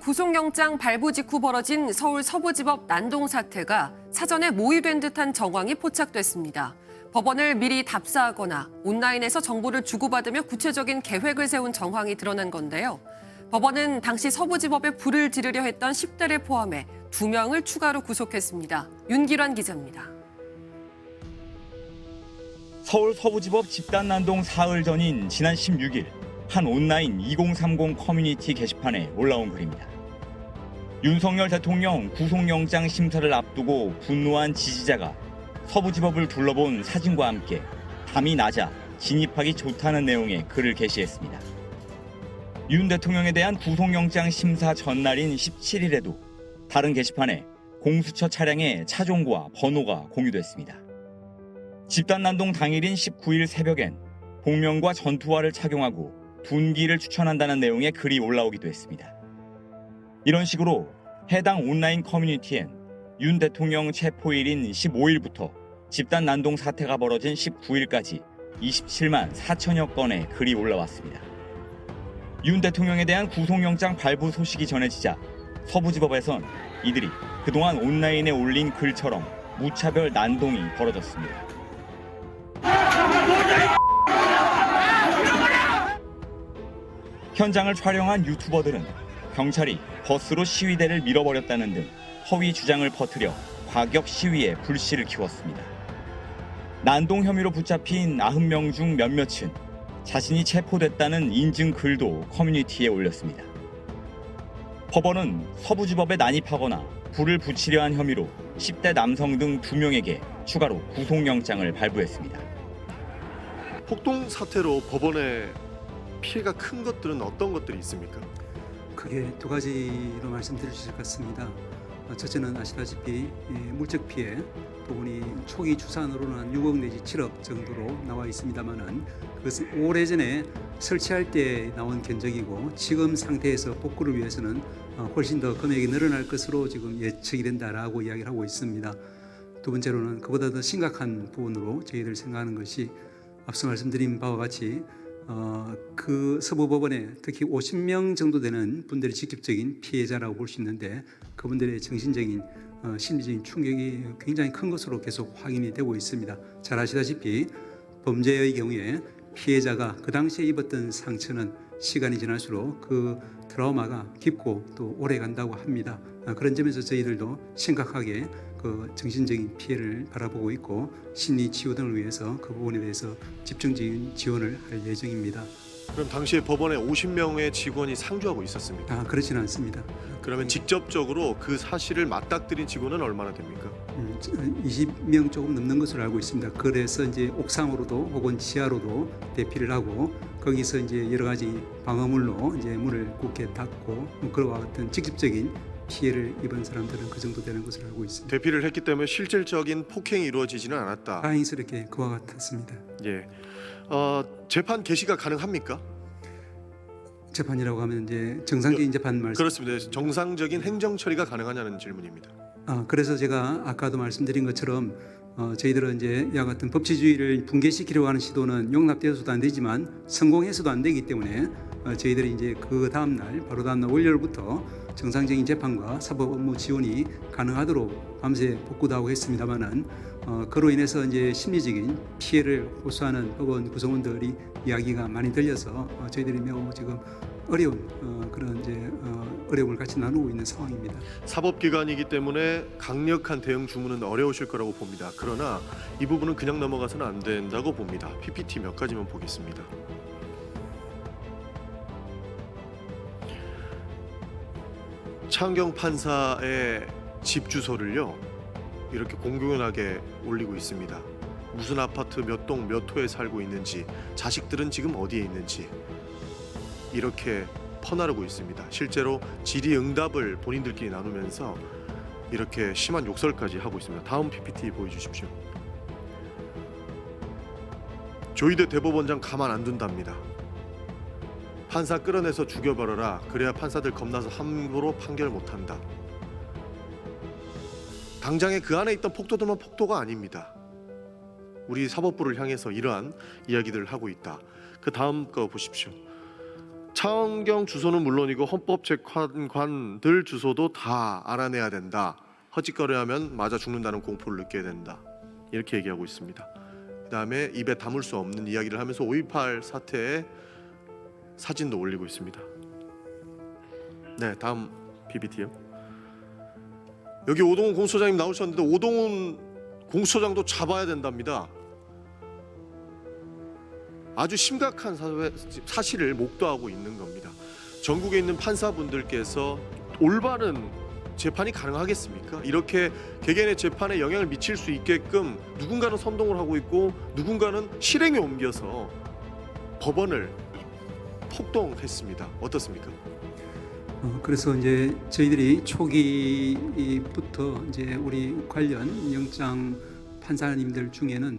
구속영장 발부 직후 벌어진 서울 서부지법 난동 사태가 사전에 모의된 듯한 정황이 포착됐습니다. 법원을 미리 답사하거나 온라인에서 정보를 주고받으며 구체적인 계획을 세운 정황이 드러난 건데요. 법원은 당시 서부지법에 불을 지르려 했던 10대를 포함해 2명을 추가로 구속했습니다. 윤기란 기자입니다. 서울 서부지법 집단 난동 사흘 전인 지난 16일 한 온라인 2030 커뮤니티 게시판에 올라온 글입니다. 윤석열 대통령 구속영장 심사를 앞두고 분노한 지지자가 서부지법을 둘러본 사진과 함께 담이 낮아 진입하기 좋다는 내용의 글을 게시했습니다. 윤 대통령에 대한 구속영장 심사 전날인 17일에도 다른 게시판에 공수처 차량의 차종과 번호가 공유됐습니다. 집단 난동 당일인 19일 새벽엔 복면과 전투화를 착용하고 둔기를 추천한다는 내용의 글이 올라오기도 했습니다. 이런 식으로 해당 온라인 커뮤니티엔 윤 대통령 체포일인 15일부터 집단 난동 사태가 벌어진 19일까지 27만 4천여 건의 글이 올라왔습니다. 윤 대통령에 대한 구속영장 발부 소식이 전해지자 서부지법에선 이들이 그동안 온라인에 올린 글처럼 무차별 난동이 벌어졌습니다. 현장을 촬영한 유튜버들은 경찰이 버스로 시위대를 밀어버렸다는 등 허위 주장을 퍼뜨려 과격 시위에 불씨를 키웠습니다. 난동 혐의로 붙잡힌 90명 중 몇몇은 자신이 체포됐다는 인증 글도 커뮤니티에 올렸습니다. 법원은 서부지법에 난입하거나 불을 붙이려 한 혐의로 10대 남성 등 2명에게 추가로 구속영장을 발부했습니다. 폭동 사태로 법원에 피해가 큰 것들은 어떤 것들이 있습니까? 크게 두 가지로 말씀드릴 수 있을 것 같습니다. 어, 첫째는 아시다시피 예, 물적 피해 부분이 초기 추산으로는 한 6억 내지 7억 정도로 나와 있습니다만은 그것은 오래전에 설치할 때 나온 견적이고 지금 상태에서 복구를 위해서는 어, 훨씬 더 금액이 늘어날 것으로 지금 예측이 된다라고 이야기를 하고 있습니다. 두 번째로는 그보다 더 심각한 부분으로 저희들 생각하는 것이 앞서 말씀드린 바와 같이 어, 그 서부법원에 특히 50명 정도 되는 분들이 직접적인 피해자라고 볼 수 있는데 그분들의 정신적인 어, 심리적인 충격이 굉장히 큰 것으로 계속 확인이 되고 있습니다. 잘 아시다시피 범죄의 경우에 피해자가 그 당시에 입었던 상처는 시간이 지날수록 그 트라우마가 깊고 또 오래 간다고 합니다. 아, 그런 점에서 저희들도 심각하게 그 정신적인 피해를 바라보고 있고 심리 치유 등을 위해서 그 부분에 대해서 집중적인 지원을 할 예정입니다. 그럼 당시에 법원에 50명의 직원이 상주하고 있었습니까? 아 그렇지는 않습니다. 그러면 직접적으로 그 사실을 맞닥뜨린 직원은 얼마나 됩니까? 음, 20명 조금 넘는 것으로 알고 있습니다. 그래서 이제 옥상으로도 혹은 지하로도 대피를 하고 거기서 이제 여러 가지 방어물로 이제 문을 굳게 닫고 뭐 그와 같은 직접적인 피해를 입은 사람들은 그 정도 되는 것으로 알고 있습니다. 대피를 했기 때문에 실질적인 폭행이 이루어지지는 않았다. 다행스럽게 그와 같았습니다. 예. 어, 재판 개시가 가능합니까? 재판이라고 하면 이제 정상적인 재판 말씀. 그렇습니다. 정상적인 행정 처리가 가능하냐는 질문입니다. 아, 그래서 제가 아까도 말씀드린 것처럼 어, 저희들은 이제 이와 같은 법치주의를 붕괴시키려고 하는 시도는 용납되어서도 안 되지만 성공해서도 안 되기 때문에 어, 저희들이 이제 그 다음 날 바로 다음 날 월요일부터 정상적인 재판과 사법 업무 지원이 가능하도록 밤새 복구도 하고 했습니다만은 어, 그로 인해서 이제 심리적인 피해를 호소하는 법원 구성원들이 이야기가 많이 들려서 어, 저희들이 매우 지금 어려운 어, 그런 이제 어, 어려움을 같이 나누고 있는 상황입니다. 사법기관이기 때문에 강력한 대응 주문은 어려우실 거라고 봅니다. 그러나 이 부분은 그냥 넘어가서는 안 된다고 봅니다. PPT 몇 가지만 보겠습니다. 창경 판사의 집 주소를요 이렇게 공공연하게 올리고 있습니다. 무슨 아파트 몇 동 몇 호에 살고 있는지, 자식들은 지금 어디에 있는지 이렇게 퍼나르고 있습니다. 실제로 질의응답을 본인들끼리 나누면서 이렇게 심한 욕설까지 하고 있습니다. 다음 PPT 보여주십시오. 조희대 대법원장 가만 안 둔답니다. 판사 끌어내서 죽여버려라. 그래야 판사들 겁나서 함부로 판결 못한다. 당장에 그 안에 있던 폭도들만 폭도가 아닙니다. 우리 사법부를 향해서 이러한 이야기들을 하고 있다. 그 다음 거 보십시오. 차은경 주소는 물론이고 헌법 재판관들 주소도 다 알아내야 된다. 허짓거리하면 맞아 죽는다는 공포를 느껴야 된다. 이렇게 얘기하고 있습니다. 그다음에 입에 담을 수 없는 이야기를 하면서 5.18 사태의 사진도 올리고 있습니다. 네, 다음 PPT요. 여기 오동훈 공수처장님 나오셨는데 오동훈 공수처장도 잡아야 된답니다. 아주 심각한 사회, 사실을 목도하고 있는 겁니다. 전국에 있는 판사분들께서 올바른 재판이 가능하겠습니까? 이렇게 개개인의 재판에 영향을 미칠 수 있게끔 누군가는 선동을 하고 있고 누군가는 실행에 옮겨서 법원을 폭동했습니다. 어떻습니까? 어, 그래서 이제 저희들이 초기부터 이제 우리 관련 영장 판사님들 중에는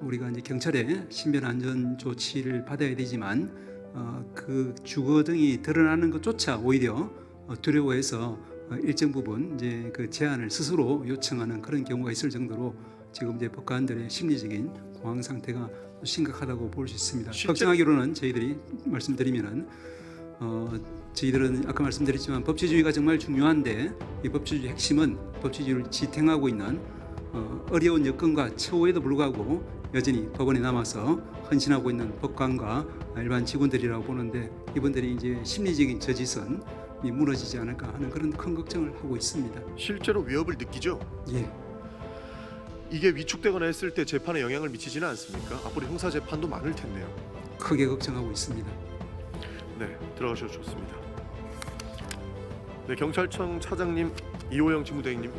우리가 이제 경찰의 신변 안전 조치를 받아야 되지만 어, 그 주거 등이 드러나는 것조차 오히려 어, 두려워해서 어, 일정 부분 이제 그 제한을 스스로 요청하는 그런 경우가 있을 정도로 지금 이제 법관들의 심리적인 공황 상태가 심각하다고 볼 수 있습니다. 실제- 걱정하기로는 저희들이 말씀드리면은 어, 저희들은 아까 말씀드렸지만 법치주의가 정말 중요한데 이 법치주의 핵심은 법치주의를 지탱하고 있는 어, 어려운 여건과 처우에도 불구하고 여전히 법원에 남아서 헌신하고 있는 법관과 일반 직원들이라고 보는데 이분들이 이제 심리적인 저지선이 무너지지 않을까 하는 그런 큰 걱정을 하고 있습니다. 실제로 위협을 느끼죠. 예. 이게 위축되거나 했을 때 재판에 영향을 미치지는 않습니까? 앞으로 형사 재판도 많을 텐데요. 크게 걱정하고 있습니다. 네, 들어가셔도 좋습니다. 네, 경찰청 차장님 이호영 지무대행님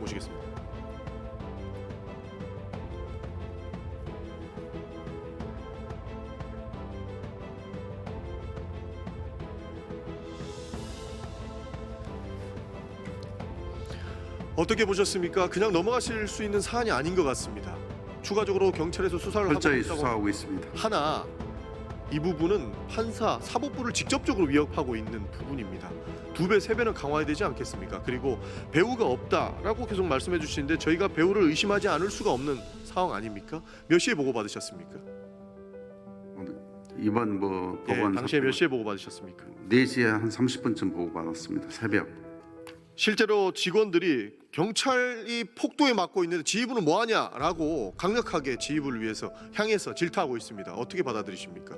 모시겠습니다. 어떻게 보셨습니까? 그냥 넘어가실 수 있는 사안이 아닌 것 같습니다. 추가적으로 경찰에서 수사를 하고 철저히 있다고 수사하고 있습니다. 하나 이 부분은 판사 사법부를 직접적으로 위협하고 있는 부분입니다. 두 배, 세 배는 강화해야 되지 않겠습니까? 그리고 배우가 없다라고 계속 말씀해 주시는데 저희가 배우를 의심하지 않을 수가 없는 상황 아닙니까? 몇 시에 보고 받으셨습니까? 이번 뭐 예, 법원 당시에 몇 시에 보고 받으셨습니까? 4시에 한 30분쯤 보고 받았습니다. 새벽. 실제로 직원들이 경찰이 폭도에 맞고 있는데 지휘부는 뭐 하냐라고 강력하게 지휘부를 위해서 향해서 질타하고 있습니다. 어떻게 받아들이십니까?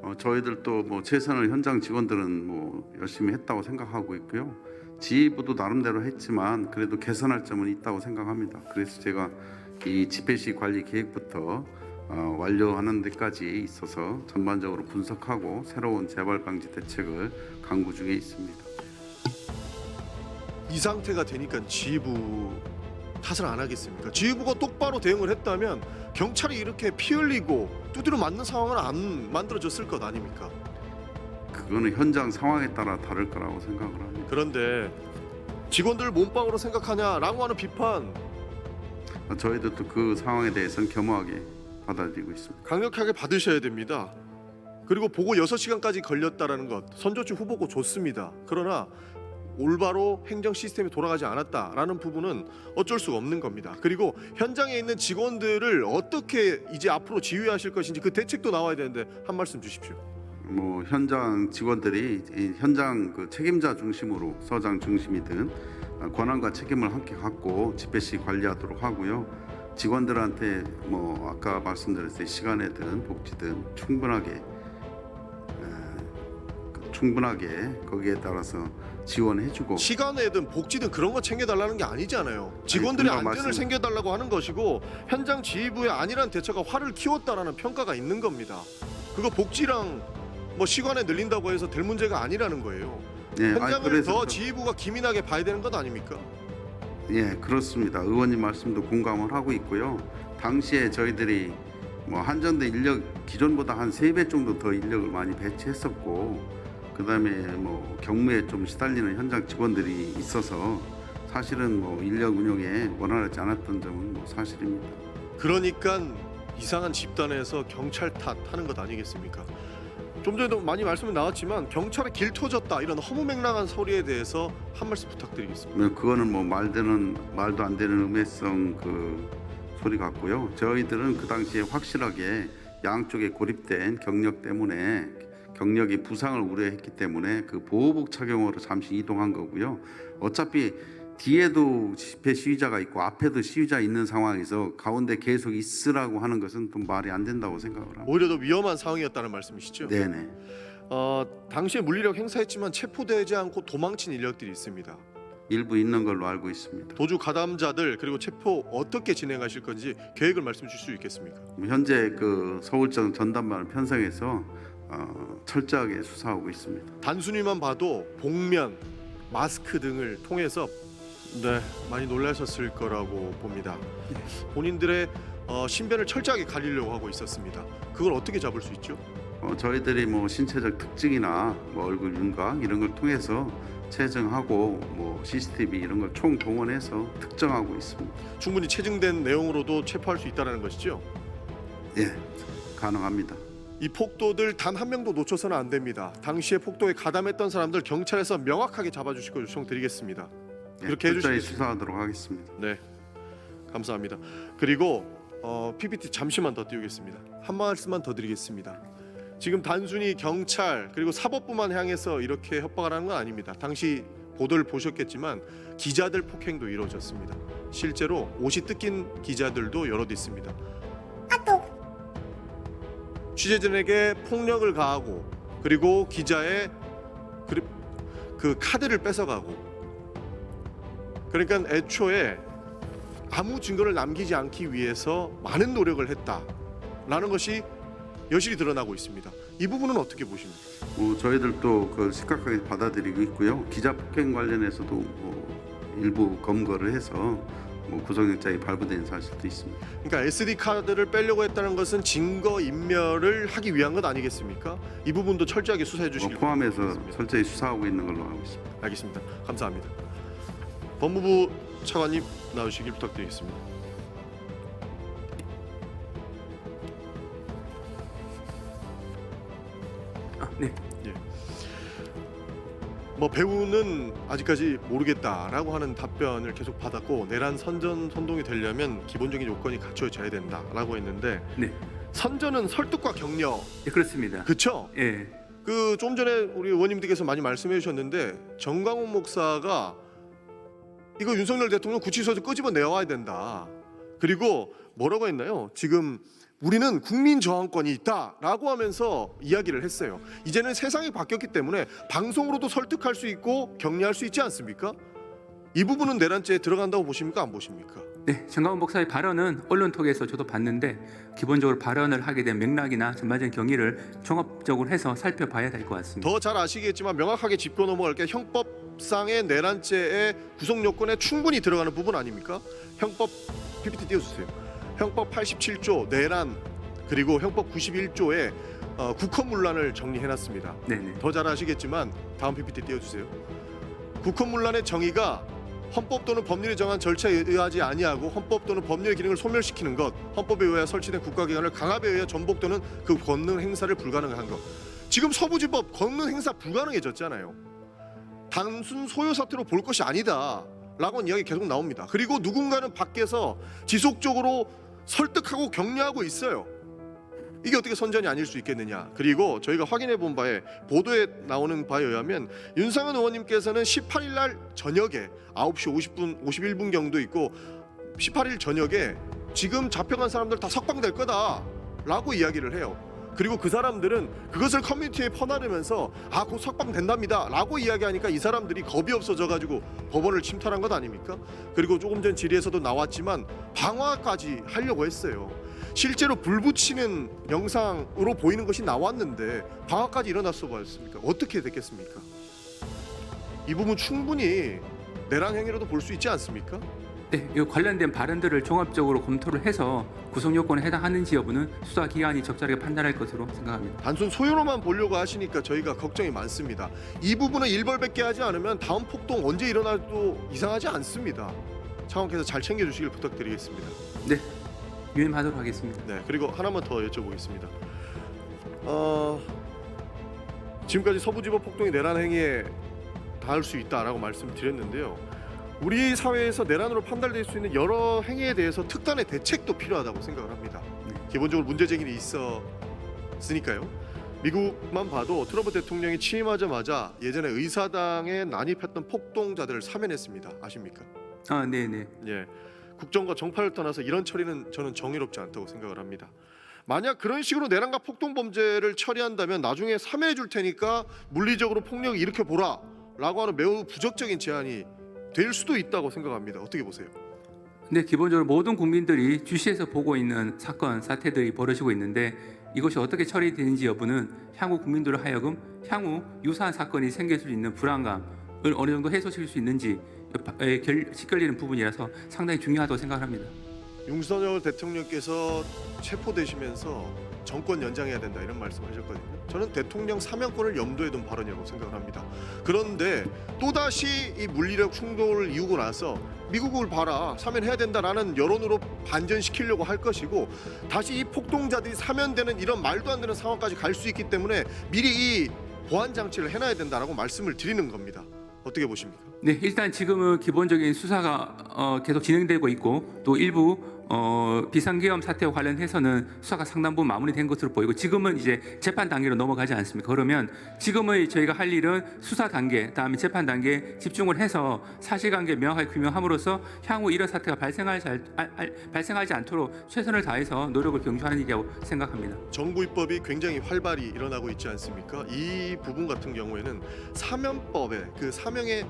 어, 저희들도 뭐 최선을 현장 직원들은 뭐 열심히 했다고 생각하고 있고요. 지휘부도 나름대로 했지만 그래도 개선할 점은 있다고 생각합니다. 그래서 제가 이 집회시 관리 계획부터 어, 완료하는 데까지 있어서 전반적으로 분석하고 새로운 재발 방지 대책을 강구 중에 있습니다. 이 상태가 되니까 지휘부 탓을 안 하겠습니까? 지휘부가 똑바로 대응을 했다면 경찰이 이렇게 피 흘리고 두드려 맞는 상황은 안 만들어졌을 것 아닙니까? 그거는 현장 상황에 따라 다를 거라고 생각을 합니다. 그런데 직원들 몸빵으로 생각하냐라고 하는 비판 어, 저희들도 그 상황에 대해서는 겸허하게 받아들이고 있습니다. 강력하게 받으셔야 됩니다. 그리고 보고 6시간까지 걸렸다라는 것 선조치 후보고 좋습니다. 그러나 올바로 행정 시스템이 돌아가지 않았다라는 부분은 어쩔 수가 없는 겁니다. 그리고 현장에 있는 직원들을 어떻게 이제 앞으로 지휘하실 것인지 그 대책도 나와야 되는데 한 말씀 주십시오. 뭐 현장 직원들이 이 현장 그 책임자 중심으로 서장 중심이든 어, 권한과 책임을 함께 갖고 집회 시 관리하도록 하고요. 직원들한테 뭐 아까 말씀드렸듯이 시간에든 복지든 충분하게 에, 그 충분하게 거기에 따라서 지원해주고 시간에든 복지든 그런 거 챙겨달라는 게 아니잖아요. 직원들의 금방 안전을 말씀- 챙겨달라고 하는 것이고 현장 지휘부의 안일한 대처가 화를 키웠다라는 평가가 있는 겁니다. 그거 복지랑 뭐 시간에 늘린다고 해서 될 문제가 아니라는 거예요. 예, 아니, 현장을 그래서 더 저- 지휘부가 기민하게 봐야 되는 것 아닙니까? 예, 그렇습니다. 의원님 말씀도 공감을 하고 있고요. 당시에 저희들이 뭐 한전대 인력 기존보다 한 세 배 정도 더 인력을 많이 배치했었고 그 다음에 뭐 경무에 좀 시달리는 현장 직원들이 있어서 사실은 뭐 인력 운영에 원활하지 않았던 점은 뭐 사실입니다. 그러니까 이상한 집단에서 경찰 탓하는 것 아니겠습니까? 좀 전에도 많이 말씀이 나왔지만 경찰에 길 터졌다 이런 허무맹랑한 소리에 대해서 한 말씀 부탁드리겠습니다. 뭐 그거는 뭐 말되는 말도 안 되는 음해성 그 소리 같고요. 저희들은 그 당시에 확실하게 양쪽에 고립된 경력 때문에 경력이 부상을 우려했기 때문에 그 보호복 착용으로 잠시 이동한 거고요. 어차피 뒤에도 집회 시위자가 있고 앞에도 시위자 있는 상황에서 가운데 계속 있으라고 하는 것은 좀 말이 안 된다고 생각을 합니다. 오히려 더 위험한 상황이었다는 말씀이시죠? 네네. 어, 당시에 물리력 행사했지만 체포되지 않고 도망친 인력들이 있습니다. 일부 있는 걸로 알고 있습니다. 도주 가담자들 그리고 체포 어떻게 진행하실 건지 계획을 말씀 주실 수 있겠습니까? 현재 그 서울청 전담반을 편성해서 어, 철저하게 수사하고 있습니다. 단순히만 봐도 복면, 마스크 등을 통해서 네 많이 놀라셨을 거라고 봅니다. 본인들의 어, 신변을 철저하게 가리려고 하고 있었습니다. 그걸 어떻게 잡을 수 있죠? 어, 저희들이 뭐 신체적 특징이나 뭐 얼굴 윤곽 이런 걸 통해서 체증하고 뭐 CCTV 이런 걸 총 동원해서 특정하고 있습니다. 충분히 체증된 내용으로도 체포할 수 있다는 것이죠. 예, 가능합니다. 이 폭도들 단 한 명도 놓쳐서는 안 됩니다. 당시에 폭도에 가담했던 사람들 경찰에서 명확하게 잡아주실 걸 요청드리겠습니다. 예, 그렇게 해주시겠습니까? 철저히 수사하도록 하겠습니다. 네, 감사합니다. 그리고 어, PPT 잠시만 더 띄우겠습니다. 한 말씀만 더 드리겠습니다. 지금 단순히 경찰 그리고 사법부만 향해서 이렇게 협박을 하는 건 아닙니다. 당시 보도를 보셨겠지만 기자들 폭행도 이루어졌습니다. 실제로 옷이 뜯긴 기자들도 여럿 있습니다. 취재진에게 폭력을 가하고 그리고 기자의 그, 그 카드를 뺏어가고 그러니까 애초에 아무 증거를 남기지 않기 위해서 많은 노력을 했다라는 것이 여실히 드러나고 있습니다. 이 부분은 어떻게 보십니까? 뭐 저희들도 그 심각하게 받아들이고 있고요. 기자 폭행 관련해서도 뭐 일부 검거를 해서 뭐 구속영장이 발부된 사실도 있습니다. 그러니까 SD 카드를 빼려고 했다는 것은 증거 인멸을 하기 위한 것 아니겠습니까? 이 부분도 철저하게 수사해 뭐 주시길 포함해서 바라겠습니다. 철저히 수사하고 있는 걸로 알고 있습니다. 알겠습니다. 감사합니다. 법무부 차관님 나오시길 부탁드리겠습니다. 아, 네. 뭐 배우는 아직까지 모르겠다라고 하는 답변을 계속 받았고 내란 선전 선동이 되려면 기본적인 요건이 갖춰져야 된다라고 했는데 네. 선전은 설득과 격려 예, 그렇습니다. 그쵸? 예. 그 좀 전에 우리 의원님들께서 많이 말씀해 주셨는데 정광훈 목사가 이거 윤석열 대통령 구치소에서 끄집어 내와야 된다. 그리고 뭐라고 했나요? 지금 우리는 국민 저항권이 있다라고 하면서 이야기를 했어요. 이제는 세상이 바뀌었기 때문에 방송으로도 설득할 수 있고 격려할 수 있지 않습니까? 이 부분은 내란죄에 들어간다고 보십니까? 안 보십니까? 네, 정강훈 목사의 발언은 언론 톡에서 저도 봤는데 기본적으로 발언을 하게 된 맥락이나 전반적인 경위를 종합적으로 해서 살펴봐야 될 것 같습니다. 더 잘 아시겠지만 명확하게 짚고 넘어갈 게 형법상의 내란죄의 구속 요건에 충분히 들어가는 부분 아닙니까? 형법 PPT 띄워주세요. 형법 87조 내란 그리고 형법 91조에 어, 국헌문란을 정리해놨습니다. 네, 네. 더 잘 아시겠지만 다음 PPT 띄워주세요. 국헌문란의 정의가 헌법 또는 법률이 정한 절차에 의하지 아니하고 헌법 또는 법률의 기능을 소멸시키는 것, 헌법에 의해 설치된 국가기관을 강압에 의해 전복 또는 그 권능 행사를 불가능한 것. 지금 서부지법 권능 행사 불가능해졌잖아요. 단순 소요 사태로 볼 것이 아니다. 라고 이야기 계속 나옵니다. 그리고 누군가는 밖에서 지속적으로 설득하고 격려하고 있어요. 이게 어떻게 선전이 아닐 수 있겠느냐. 그리고 저희가 확인해 본 바에 보도에 나오는 바에 의하면 윤상현 의원님께서는 18일 날 저녁에 9시 50분 51분 경도 있고 18일 저녁에 지금 잡혀간 사람들 다 석방될 거다라고 이야기를 해요. 그리고 그 사람들은 그것을 커뮤니티에 퍼나르면서 아 곧 석방된답니다 라고 이야기하니까 이 사람들이 겁이 없어져 가지고 법원을 침탈한 것 아닙니까? 그리고 조금 전 질의에서도 나왔지만 방화까지 하려고 했어요. 실제로 불 붙이는 영상으로 보이는 것이 나왔는데 방화까지 일어났어 보였습니까? 어떻게 됐겠습니까? 이 부분 충분히 내란 행위로도 볼 수 있지 않습니까? 네, 이 관련된 발언들을 종합적으로 검토를 해서 구속 요건에 해당하는지 여부는 수사 기관이 적절하게 판단할 것으로 생각합니다. 단순 소요로만 보려고 하시니까 저희가 걱정이 많습니다. 이 부분을 일벌백계 하지 않으면 다음 폭동 언제 일어나도 이상하지 않습니다. 차관께서 잘 챙겨주시길 부탁드리겠습니다. 네, 유임하도록 하겠습니다. 네, 그리고 하나만 더 여쭤보겠습니다. 어, 지금까지 서부지법 폭동이 내란 행위에 닿을 수 있다라고 말씀드렸는데요. 우리 사회에서 내란으로 판단될 수 있는 여러 행위에 대해서 특단의 대책도 필요하다고 생각을 합니다. 네. 기본적으로 문제 제기는 있었으니까요. 미국만 봐도 트럼프 대통령이 취임하자마자 예전에 의사당에 난입했던 폭동자들을 사면했습니다. 아십니까? 아, 네, 네. 예. 국정과 정파를 떠나서 이런 처리는 저는 정의롭지 않다고 생각을 합니다. 만약 그런 식으로 내란과 폭동 범죄를 처리한다면 나중에 사면해 줄 테니까 물리적으로 폭력을 일으켜 보라라고 하는 매우 부적적인 제안이 될 수도 있다고 생각합니다. 어떻게 보세요? 근데 기본적으로 모든 국민들이 주시해서 보고 있는 사건 사태들이 벌어지고 있는데 이것이 어떻게 처리되는지 여부는 향후 국민들로 하여금 향후 유사한 사건이 생길 수 있는 불안감을 어느 정도 해소시킬 수 있는지 직결되는 부분이라서 상당히 중요하다고 생각합니다. 윤석열 대통령께서 체포되시면서 정권 연장해야 된다 이런 말씀하셨거든요. 저는 대통령 사면권을 염두에 둔 발언이라고 생각을 합니다. 그런데 또 다시 이 물리력 충돌을 이유고 나서 미국을 봐라 사면해야 된다라는 여론으로 반전시키려고 할 것이고 다시 이 폭동자들이 사면되는 이런 말도 안 되는 상황까지 갈 수 있기 때문에 미리 이 보안 장치를 해놔야 된다라고 말씀을 드리는 겁니다. 어떻게 보십니까? 네, 일단 지금은 기본적인 수사가 어, 계속 진행되고 있고 또 일부 어, 비상계엄 사태와 관련해서는 수사가 상당 부분 마무리된 것으로 보이고 지금은 이제 재판 단계로 넘어가지 않습니까? 그러면 지금의 저희가 할 일은 수사 단계, 다음에 재판 단계에 집중을 해서 사실관계 명확하게 규명함으로써 향후 이런 사태가 발생하지, 알- 알- 알- 발생하지 않도록 최선을 다해서 노력을 경주하는 일이라고 생각합니다. 정부 입법이 굉장히 활발히 일어나고 있지 않습니까? 이 부분 같은 경우에는 사면법의 그 사명의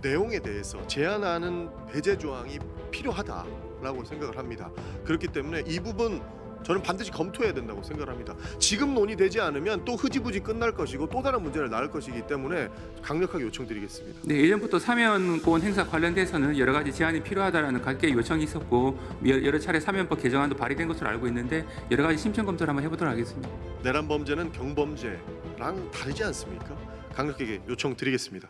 내용에 대해서 제한하는 배제 조항이 필요하다 라고 생각을 합니다. 그렇기 때문에 이 부분 저는 반드시 검토해야 된다고 생각을 합니다. 지금 논의되지 않으면 또 흐지부지 끝날 것이고 또 다른 문제를 낳을 것이기 때문에 강력하게 요청드리겠습니다. 네, 예전부터 사면권 행사 관련돼서는 여러 가지 제한이 필요하다라는 각계 요청이 있었고 여- 여러 차례 사면법 개정안도 발의된 것으로 알고 있는데 여러 가지 심층 검토를 한번 해보도록 하겠습니다. 내란 범죄는 경범죄랑 다르지 않습니까? 강력하게 요청드리겠습니다.